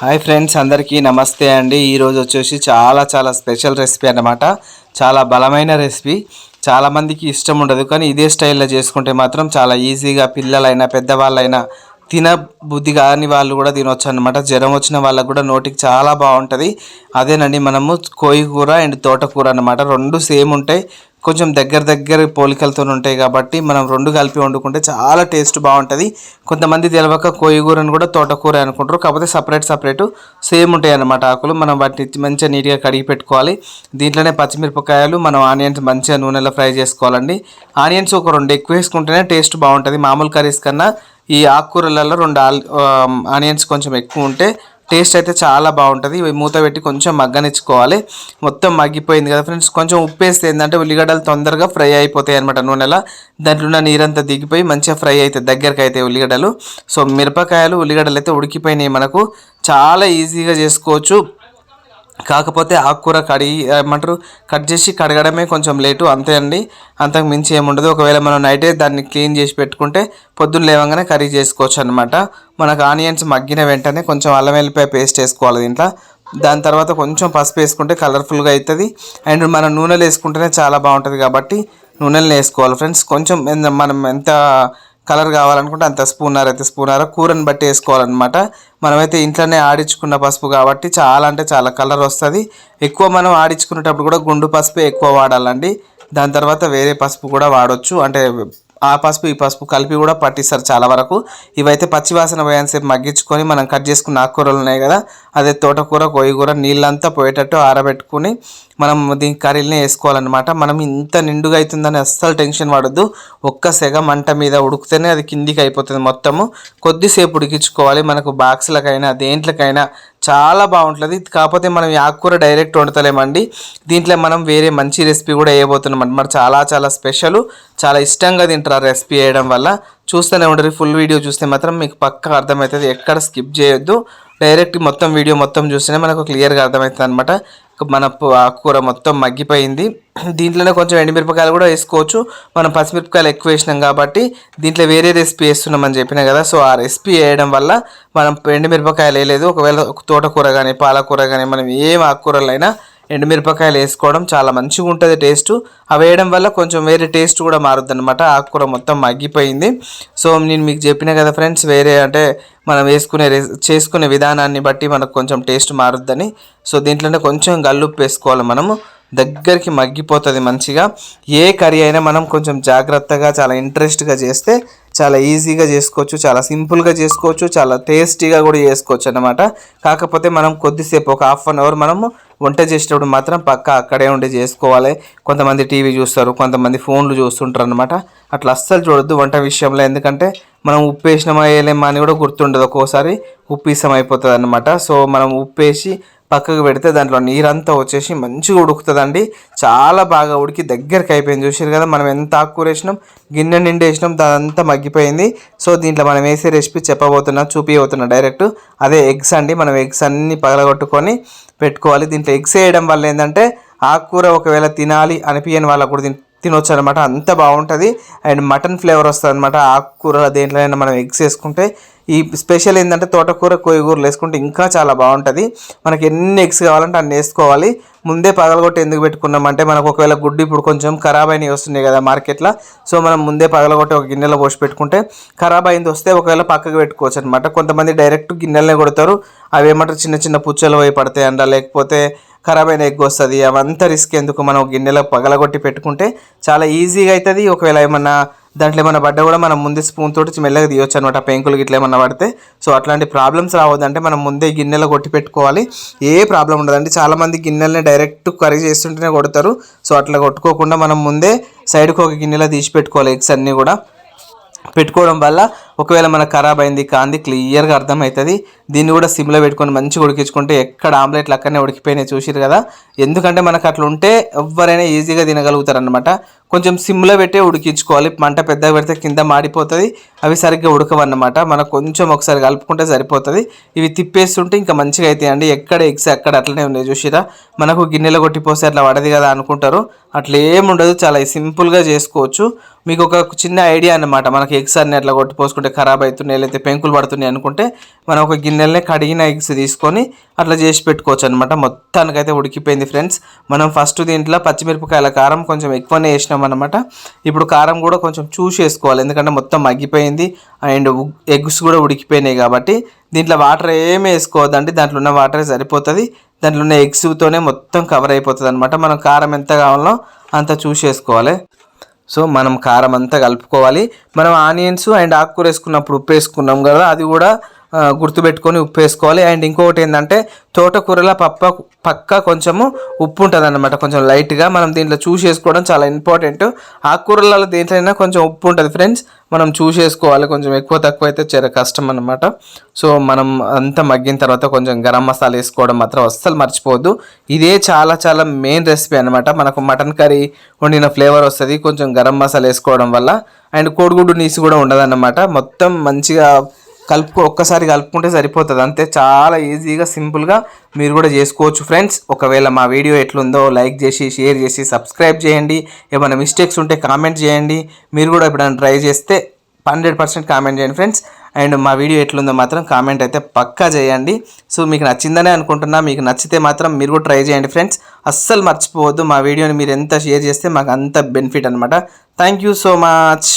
Hi friends అందరికీ నమస్తే అండి. ఈరోజు వచ్చేసి చాలా చాలా స్పెషల్ రెసిపీ అన్నమాట. చాలా బలమైన రెసిపీ. చాలామందికి ఇష్టం ఉండదు కానీ ఇదే స్టైల్లో చేసుకుంటే మాత్రం చాలా ఈజీగా పిల్లలైనా పెద్దవాళ్ళైనా తిన బుద్ధి కాని వాళ్ళు కూడా తినొచ్చు అనమాట జ్వరం వచ్చిన వాళ్ళకు కూడా నోటికి చాలా బాగుంటుంది. అదేనండి మనము కోయి కూర అండ్ తోటకూర అనమాట రెండు సేమ్ ఉంటాయి. కొంచెం దగ్గర దగ్గర పోలికలతో ఉంటాయి కాబట్టి మనం రెండు కలిపి వండుకుంటే చాలా టేస్ట్ బాగుంటుంది. కొంతమంది తెలవక కోయగూరని కూడా తోటకూర అనుకుంటారు. కాకపోతే సపరేట్ సపరేట్ సేమ్ ఉంటాయి అన్నమాట ఆకులు. మనం వాటిని మంచిగా నీట్గా కడిగి పెట్టుకోవాలి. దీంట్లోనే పచ్చిమిరపకాయలు మనం ఆనియన్స్ మంచిగా నూనెలో ఫ్రై చేసుకోవాలండి. ఆనియన్స్ ఒక రెండు ఎక్కువ వేసుకుంటేనే టేస్ట్ బాగుంటుంది. మామూలు కర్రీస్ కన్నా ఈ ఆకుకూరలలో రెండు ఆల్ ఆనియన్స్ కొంచెం ఎక్కువ ఉంటే టేస్ట్ అయితే చాలా బాగుంటుంది. ఇవి మూత పెట్టి కొంచెం మగ్గనిచ్చుకోవాలి. మొత్తం మగ్గిపోయింది కదా ఫ్రెండ్స్. కొంచెం ఉప్పు వేస్తే ఏంటంటే ఉల్లిగడ్డలు తొందరగా ఫ్రై అయిపోతాయి అనమాట నూనెలో. దాంట్లో ఉన్న నీరంతా దిగిపోయి మంచిగా ఫ్రై అవుతాయి. దగ్గరకు అయితే ఉల్లిగడ్డలు. సో మిరపకాయలు ఉల్లిగడ్డలు అయితే ఉడికిపోయినాయి మనకు. చాలా ఈజీగా చేసుకోవచ్చు. కాకపోతే ఆకుకూర కడిగి ఏమంటారు కట్ చేసి కడగడమే కొంచెం లేటు అంతే అండి. అంతకు మించి ఏముండదు. ఒకవేళ మనం నైటే దాన్ని క్లీన్ చేసి పెట్టుకుంటే పొద్దున్న లేవగానే కర్రీ చేసుకోవచ్చు అనమాట మనకు ఆనియన్స్ మగ్గిన వెంటనే కొంచెం అల్లం వెల్లిపాయ పేస్ట్ వేసుకోవాలి దీంట్లో. దాని తర్వాత కొంచెం పసుపు వేసుకుంటే కలర్ఫుల్గా అవుతుంది అండ్ మనం నూనెలు వేసుకుంటేనే చాలా బాగుంటుంది కాబట్టి నూనెలు వేసుకోవాలి ఫ్రెండ్స్. కొంచెం ఎంత- మనం ఎంత కలర్ కావాలనుకుంటే అంత స్పూనర్ అయితే స్పూనర్ కూరని బట్టి వేసుకోవాలన్నమాట. మనమైతే ఇంట్లోనే ఆడించుకున్న పసుపు కాబట్టి చాలా అంటే చాలా కలర్ వస్తుంది. ఎక్కువ మనం ఆడించుకునేటప్పుడు కూడా గుండు పసుపే ఎక్కువ వాడాలండి. దాని తర్వాత వేరే పసుపు కూడా వాడొచ్చు. అంటే ఆ పసుపు ఈ పసుపు కలిపి కూడా పట్టిస్తారు చాలా వరకు. ఇవైతే పచ్చివాసన పోయేంతసేపు మగ్గించుకొని మనం కట్ చేసుకున్న ఆకుకూరలు ఉన్నాయి కదా అదే తోటకూర కొయ్యకూర నీళ్ళంతా పోయేటట్టు ఆరబెట్టుకుని మనం దీని కర్రీలని వేసుకోవాలన్నమాట. మనం ఇంత నిండుగా అవుతుందని అస్సలు టెన్షన్ పడద్దు. ఒక్క సెగ మంట మీద ఉడికితేనే అది కిందికి అయిపోతుంది మొత్తము. కొద్దిసేపు ఉడికించుకోవాలి. మనకు బాక్సులకైనా దేంట్లకైనా చాలా బాగుంటుంది. కాకపోతే మనం ఈ ఆకుకూర డైరెక్ట్ వండుతలేమండి. దీంట్లో మనం వేరే మంచి రెసిపీ కూడా వేయబోతున్నాం అనమాట చాలా చాలా స్పెషల్ చాలా ఇష్టంగా తింటారు రెసిపీ వేయడం వల్ల. చూస్తూనే ఉండరు ఫుల్ వీడియో చూస్తే మాత్రం మీకు పక్కా అర్థమవుతుంది. ఎక్కడ స్కిప్ చేయొద్దు. డైరెక్ట్ మొత్తం వీడియో మొత్తం చూస్తేనే మనకు క్లియర్గా అర్థమవుతుంది అనమాట మన ఆకుకూర మొత్తం మగ్గిపోయింది. దీంట్లోనే కొంచెం ఎండుమిరపకాయలు కూడా వేసుకోవచ్చు. మనం పచ్చిమిరపకాయలు ఎక్కువ వేసినాం కాబట్టి దీంట్లో వేరే రెసిపీ వేస్తున్నామని చెప్పినా కదా సో ఆ రెసిపీ వేయడం వల్ల మనం ఎండుమిరపకాయలు వేయలేదు. ఒకవేళ ఒక తోటకూర కానీ పాలకూర కానీ మనం ఏం ఆకుకూరలైనా ఎండుమిరపకాయలు వేసుకోవడం చాలా మంచిగా ఉంటుంది టేస్ట్. అవి వేయడం వల్ల కొంచెం వేరే టేస్ట్ కూడా మారుద్ది అనమాట ఆకుకూర మొత్తం మగ్గిపోయింది. సో నేను మీకు చెప్పిన కదా ఫ్రెండ్స్ వేరే అంటే మనం వేసుకునే చేసుకునే విధానాన్ని బట్టి మనకు కొంచెం టేస్ట్ మారుద్దని. సో దీంట్లోనే కొంచెం గల్లుప్పు వేసుకోవాలి మనము. దగ్గరికి మగ్గిపోతుంది మంచిగా. ఏ కర్రీ అయినా మనం కొంచెం జాగ్రత్తగా చాలా ఇంట్రెస్ట్గా చేస్తే చాలా ఈజీగా చేసుకోవచ్చు చాలా సింపుల్గా చేసుకోవచ్చు చాలా టేస్టీగా కూడా చేసుకోవచ్చు అన్నమాట కాకపోతే మనం కొద్దిసేపు ఒక హాఫ్ అన్ అవర్ మనము వంట చేసేటప్పుడు మాత్రం పక్క అక్కడే ఉండి చేసుకోవాలి. కొంతమంది టీవీ చూస్తారు కొంతమంది ఫోన్లు చూస్తుంటారు అనమాట అట్లా అస్సలు చూడొద్దు వంట విషయంలో ఎందుకంటే మనం ఉప్పు వేసినామా వేయలేమా అని కూడా గుర్తుండదు ఒక్కోసారి. ఉప్పు ఇసం అయిపోతుంది అనమాట సో మనం ఉప్పు వేసి పక్కకు పెడితే దాంట్లో నీరంతా వచ్చేసి మంచిగా ఉడుకుతుందండి. చాలా బాగా ఉడికి దగ్గరికి అయిపోయింది. చూసారు కదా మనం ఎంత ఆకుకూర వేసినాం గిన్నె నిండి వేసినాం దానంతా మగ్గిపోయింది. సో దీంట్లో మనం వేసే రెసిపీ చెప్పబోతున్నా చూపించబోతున్నా డైరెక్ట్. అదే ఎగ్స్ అండి మనం ఎగ్స్ అన్ని పగలగొట్టుకొని పెట్టుకోవాలి. దీంట్లో ఎగ్స్ వేయడం వల్ల ఏంటంటే ఆకుకూర ఒకవేళ తినాలి అనిపించని వాళ్ళకు కూడా దీని తినొచ్చు అనమాట అంత బాగుంటుంది. అండ్ మటన్ ఫ్లేవర్ వస్తుంది అనమాట ఆకుకూర దేంట్లోనైనా మనం ఎగ్స్ వేసుకుంటే ఈ స్పెషల్ ఏంటంటే తోటకూర కోయగూరలు వేసుకుంటే ఇంకా చాలా బాగుంటుంది. మనకి ఎన్ని ఎగ్స్ కావాలంటే అన్ని వేసుకోవాలి. ముందే పగలగొట్టి ఎందుకు పెట్టుకున్నామంటే మనకు ఒకవేళ గుడ్డు ఇప్పుడు కొంచెం ఖరాబ్ అయినవి వస్తున్నాయి కదా మార్కెట్లో. సో మనం ముందే పగలగొట్టి ఒక గిన్నెలో పోసి పెట్టుకుంటే ఖరాబ్ అయింది వస్తే ఒకవేళ పక్కకు పెట్టుకోవచ్చు అనమాట కొంతమంది డైరెక్ట్ గిన్నెలనే కొడతారు. అవి ఏమంటారు చిన్న చిన్న పుచ్చలు పోయి పడతాయి అంట లేకపోతే ఖరాబ్ అయిన ఎగ్ వస్తుంది అవంతా రిస్క్ ఎందుకు? మనం గిన్నెలో పగలగొట్టి పెట్టుకుంటే చాలా ఈజీగా అవుతుంది ఒకవేళ ఏమన్నా దాంట్లో ఏమైనా పడ్డా కూడా మనం ముందే స్పూన్ తోటి మెల్లగా తీయొచ్చు అనమాట పెంకులు గిట్ల ఏమన్నా పడితే. సో అట్లాంటి ప్రాబ్లమ్స్ రావద్దంటే మనం ముందే గిన్నెలో కొట్టి పెట్టుకోవాలి. ఏ ప్రాబ్లం ఉండదండి. చాలామంది గిన్నెలని డైరెక్ట్ కర్రీ చేస్తుంటేనే కొడతారు. సో అట్లా కొట్టుకోకుండా మనం ముందే సైడ్కి ఒక గిన్నెలో తీసి పెట్టుకోవాలి ఎగ్స్ అన్నీ కూడా. పెట్టుకోవడం వల్ల ఒకవేళ మనకు ఖరాబ్ అయింది కాంది క్లియర్గా అర్థమవుతుంది. దీన్ని కూడా సిమ్లో పెట్టుకొని మంచిగా ఉడికించుకుంటే ఎక్కడ ఆమ్లెట్లు అక్కడనే ఉడికిపోయినాయి చూసిరు కదా. ఎందుకంటే మనకు అట్లా ఉంటే ఎవరైనా ఈజీగా తినగలుగుతారు అనమాట కొంచెం సిమ్లో పెట్టే ఉడికించుకోవాలి. మంట పెద్దగా పెడితే కింద మాడిపోతుంది. అవి సరిగ్గా ఉడకవన్నమాట. మనకు కొంచెం ఒకసారి కలుపుకుంటే సరిపోతుంది. ఇవి తిప్పేస్తుంటే ఇంకా మంచిగా అవుతాయండి ఎక్కడ ఎగ్స్ అక్కడ అట్లనే ఉన్నాయి చూసిరా మనకు గిన్నెలో కొట్టిపోస్తే అట్లా పడది కదా అనుకుంటారు. అట్లా ఏముండదు చాలా సింపుల్గా చేసుకోవచ్చు. మీకు ఒక చిన్న ఐడియా అన్నమాట. మనకి ఎగ్స్ అన్ని అట్లా కొట్టిపోసుకుంటే లేకుంటే ఖరాబ్ అవుతున్నాయి లేకపోతే పెంకులు పడుతున్నాయి అనుకుంటే మనం ఒక గిన్నెలనే కడిగిన ఎగ్స్ తీసుకొని అట్లా చేసి పెట్టుకోవచ్చు అనమాట మొత్తానికైతే ఉడికిపోయింది ఫ్రెండ్స్. మనం ఫస్ట్ దీంట్లో పచ్చిమిరపకాయల కారం కొంచెం ఎక్కువనే వేసినాం అనమాట ఇప్పుడు కారం కూడా కొంచెం చూసి వేసుకోవాలి ఎందుకంటే మొత్తం మగ్గిపోయింది అండ్ ఎగ్స్ కూడా ఉడికిపోయినాయి కాబట్టి దీంట్లో వాటర్ ఏమి వేసుకోవద్దండి. దాంట్లో ఉన్న వాటరే సరిపోతుంది. దాంట్లో ఉన్న ఎగ్స్తోనే మొత్తం కవర్ అయిపోతుంది అనమాట మనం కారం ఎంత కావాలో అంత చూసి వేసుకోవాలి. సో మనం కారం అంతా కలుపుకోవాలి. మనం ఆనియన్స్ అండ్ ఆకుకూర వేసుకున్నప్పుడు ఉప్పు వేసుకున్నాం కదా అది కూడా గుర్తుపెట్టుకొని ఉప్పు వేసుకోవాలి అండ్ ఇంకొకటి ఏంటంటే తోటకూరలో పప్ప పక్క కొంచెము ఉప్పు ఉంటుంది అనమాట కొంచెం లైట్గా మనం దీంట్లో చూసి వేసుకోవడం చాలా ఇంపార్టెంట్. ఆకుకూరలలో దేంట్లైనా కొంచెం ఉప్పు ఉంటుంది ఫ్రెండ్స్. మనం చూసి వేసుకోవాలి కొంచెం ఎక్కువ తక్కువ అయితే చాలా కష్టం అనమాట సో మనం అంతా మగ్గిన తర్వాత కొంచెం గరం మసాలా వేసుకోవడం మాత్రం అస్సలు మర్చిపోవద్దు. ఇదే చాలా చాలా మెయిన్ రెసిపీ అనమాట మనకు మటన్ కర్రీ వండిన ఫ్లేవర్ వస్తుంది. కొంచెం గరం మసాలా వేసుకోవడం వల్ల. అండ్ కోడిగుడ్డు నీసు కూడా ఉండదన్నమాట. మొత్తం మంచిగా కలుపుకో ఒక్కసారి కలుపుకుంటే సరిపోతుంది. అంతే చాలా ఈజీగా సింపుల్గా మీరు కూడా చేసుకోవచ్చు ఫ్రెండ్స్. ఒకవేళ మా వీడియో ఎట్లుందో లైక్ చేసి షేర్ చేసి సబ్స్క్రైబ్ చేయండి. ఏమైనా మిస్టేక్స్ ఉంటే కామెంట్ చేయండి. మీరు కూడా ఎప్పుడైనా ట్రై చేస్తే హండ్రెడ్ పర్సెంట్ కామెంట్ చేయండి ఫ్రెండ్స్. అండ్ మా వీడియో ఎట్లుందో మాత్రం కామెంట్ అయితే పక్కా చేయండి. సో మీకు నచ్చిందనే అనుకుంటున్నా. మీకు నచ్చితే మాత్రం మీరు కూడా ట్రై చేయండి ఫ్రెండ్స్. అస్సలు మర్చిపోవద్దు మా వీడియోని మీరు ఎంత షేర్ చేస్తే మాకు అంత బెనిఫిట్ అనమాట థ్యాంక్ యూ సో మచ్